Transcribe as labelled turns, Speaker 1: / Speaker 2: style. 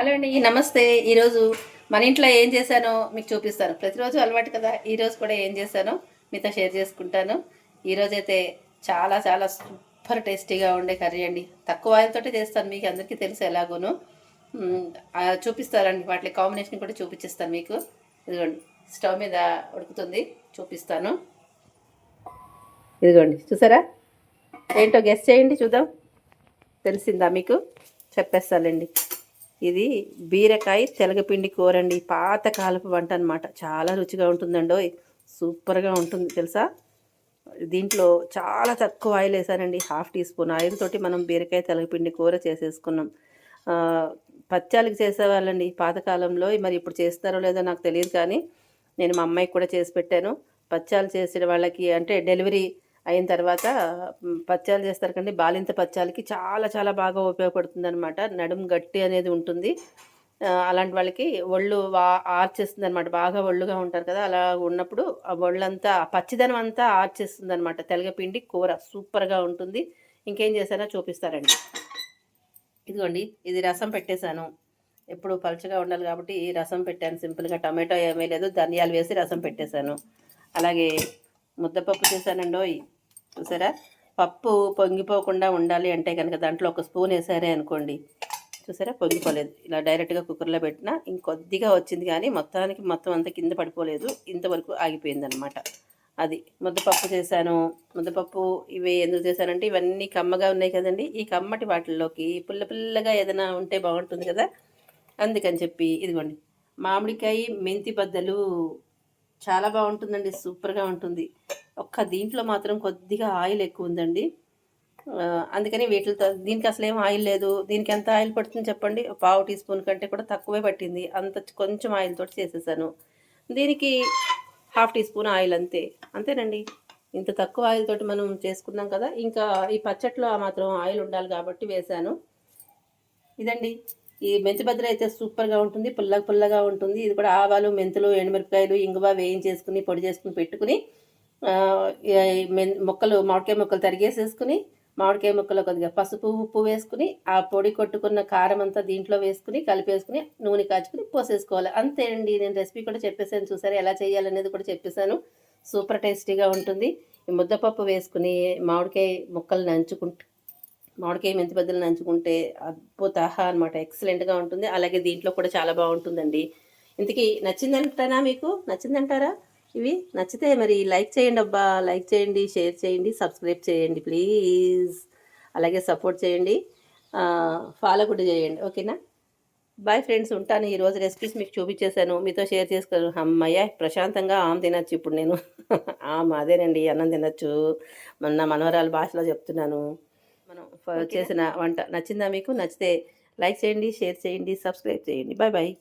Speaker 1: Hello అండి. నమస్తే. ఈరోజు మన ఇంట్లో ఏం చేశానో మీకు చూపిస్తాను. ప్రతిరోజు అలవాటు కదా ఈరోజు కూడా ఏం చేశానో మీతో షేర్ చేసుకుంటాను. ఈరోజు అయితే చాలా చాలా సూపర్ టేస్టీగా ఉండే కర్రీ అండి. తక్కువ ఆయిల్తోటే చేస్తాను మీకు అందరికీ తెలుసు ఎలాగోను. చూపిస్తారండి వాటి కాంబినేషన్ కూడా చూపించేస్తాను మీకు. ఇదిగోండి స్టవ్ మీద ఉడుకుతుంది చూపిస్తాను. ఇదిగోండి చూసారా? ఏంటో గెస్ట్ చేయండి చూద్దాం. తెలిసిందా మీకు? చెప్పేస్తానండి ఇది బీరకాయ తెలగపిండి కూర అండి పాతకాలపు వంట అనమాట చాలా రుచిగా ఉంటుందండి సూపర్గా ఉంటుంది తెలుసా? దీంట్లో చాలా తక్కువ ఆయిల్ వేసానండి. హాఫ్ టీ స్పూన్ ఆయిల్ తోటి మనం బీరకాయ తెలగపిండి కూర చేసేసుకున్నాం. ఆ, చేసేవాళ్ళండి. పాతకాలంలో మరి ఇప్పుడు చేస్తారో లేదో నాకు తెలియదు కానీ నేను మా అమ్మాయికి కూడా చేసి పెట్టాను. పచ్చాలు చేసిన వాళ్ళకి అంటే డెలివరీ అయిన తర్వాత పచ్చాలు చేస్తారు కండి. బాలింత పచ్చాలకి చాలా చాలా బాగా ఉపయోగపడుతుంది అనమాట నడుము గట్టి అనేది ఉంటుంది. అలాంటి వాళ్ళకి ఒళ్ళు వా ఆర్చేస్తుంది అనమాట బాగా ఒళ్ళుగా ఉంటారు కదా అలా ఉన్నప్పుడు ఆ ఒళ్ళంతా పచ్చిదనం అంతా ఆర్చేస్తుంది అనమాట తెలగపిండి కూర సూపర్గా ఉంటుంది. ఇంకేం చేశానో చూపిస్తారండి. ఇదిగోండి ఇది రసం పెట్టేశాను. ఎప్పుడు పలుచగా ఉండాలి కాబట్టి ఈ రసం పెట్టాను. సింపుల్గా టమాటో ఏమీ లేదు. ధనియాలు వేసి రసం పెట్టేశాను. అలాగే ముద్దపప్పు చేశానండోయ్ చూసారా? పప్పు పొంగిపోకుండా ఉండాలి అంటే కనుక దాంట్లో ఒక స్పూన్ వేసారే అనుకోండి. చూసారా? పొంగిపోలేదు. ఇలా డైరెక్ట్గా కుక్కర్లో పెట్టినా ఇంకొద్దిగా వచ్చింది కానీ మొత్తానికి మొత్తం అంతా కింద పడిపోలేదు. ఇంతవరకు ఆగిపోయిందనమాట అది ముద్దపప్పు చేశాను. ముద్దపప్పు ఇవి ఎందుకు చేశానంటే ఇవన్నీ కమ్మగా ఉన్నాయి కదండి. ఈ కమ్మటి వాటిల్లోకి పుల్ల పుల్లగా ఏదైనా ఉంటే బాగుంటుంది కదా. అందుకని చెప్పి ఇదిగోండి. మామిడికాయ మెంతి బద్దలు చాలా బాగుంటుందండి. సూపర్గా ఉంటుంది. ఒక్క దీంట్లో మాత్రం కొద్దిగా ఆయిల్ ఎక్కువ ఉందండి. అందుకని వీటితో దీనికి అసలు ఏం ఆయిల్ లేదు. దీనికి ఎంత ఆయిల్ పడుతుంది చెప్పండి. పావు టీ స్పూన్ కంటే కూడా తక్కువే పట్టింది. అంత కొంచెం ఆయిల్ తోటి చేసేసాను. దీనికి హాఫ్ టీ స్పూన్ ఆయిల్ అంతే. అంతేనండి. ఇంత తక్కువ ఆయిల్ తోటి మనం చేసుకున్నాం కదా ఇంకా ఈ పచ్చట్లో మాత్రం ఆయిల్ ఉండాలి కాబట్టి వేశాను. ఇదండి. ఈ మెంతి బద్దలు అయితే సూపర్గా ఉంటుంది. పుల్లగా పుల్లగా ఉంటుంది. ఇది కూడా ఆవాలు మెంతులు ఎండుమిరపకాయలు ఇంగువ వేయించేసుకుని పొడి చేసుకుని పెట్టుకుని మొక్కలు మామిడికాయ మొక్కలు తరిగేసేసుకుని మామిడికాయ ముక్కలో కొద్దిగా పసుపు ఉప్పు వేసుకుని ఆ పొడి కొట్టుకున్న కారం అంతా దీంట్లో వేసుకుని కలిపేసుకుని నూనె కాచుకుని పోసేసుకోవాలి. అంతే అండి. నేను రెసిపీ కూడా చెప్పేసాను చూసారా? ఎలా చేయాలనేది కూడా చెప్పేశాను. సూపర్ టేస్టీగా ఉంటుంది. ఈ ముద్దపప్పు వేసుకుని మామిడికాయ ముక్కలు నంచుకుంటూ మామిడికాయ మెంతి బద్దలు నంచుకుంటే అద్భుత అనమాట ఎక్సలెంట్గా ఉంటుంది. అలాగే దీంట్లో కూడా చాలా బాగుంటుందండి. ఇంతకీ నచ్చిందంటారా మీకు? నచ్చిందంటారా? ఇవి నచ్చితే మరి లైక్ చేయండి అబ్బా లైక్ చేయండి షేర్ చేయండి సబ్స్క్రైబ్ చేయండి ప్లీజ్. అలాగే సపోర్ట్ చేయండి. ఫాలో కూడా చేయండి. ఓకేనా? బాయ్ ఫ్రెండ్స్ ఉంటాను. ఈరోజు రెసిపీస్ మీకు చూపించేశాను. మీతో షేర్ చేసుకోను. అమ్మయ్య ప్రశాంతంగా ఆమె తినచ్చు ఇప్పుడు నేను. ఆమె అదేనండి అన్నం తినచ్చు. మొన్న మనవరాల భాషలో చెప్తున్నాను. మనం చేసిన వంట నచ్చిందా మీకు? నచ్చితే లైక్ చేయండి షేర్ చేయండి సబ్స్క్రైబ్ చేయండి. Bye bye.